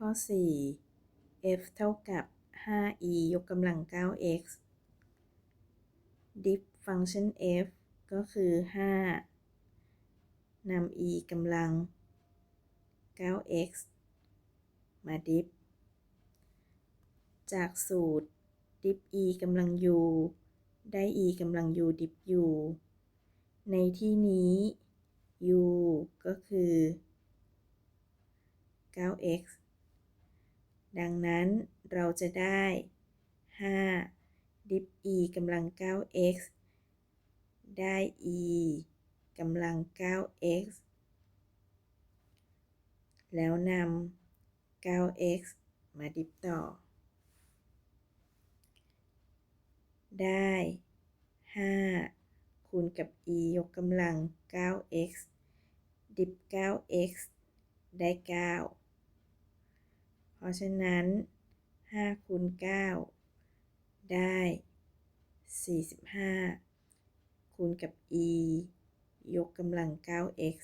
ข้อ 4 f เท่ากับ 5e ยกกำลัง 9x diff ฟังก์ชัน f ก็คือ 5นำ e กำลัง 9x มา diff จากสูตร diff e กำลัง u ได้ e กำลัง u diff u ในที่นี้ u ก็คือ 9x ดังนั้นเราจะได้ 5 ดิฟ e กำลัง 9x ได้ e กำลัง 9x แล้วนำ 9x มาดิฟต่อ ได้ 5 คูณกับ e ยกกำลัง 9x ดิฟ 9x ได้ 9 ราะฉะนั้น5คูณ9ได้ 45 คูณกับ e ยกกำลัง 9x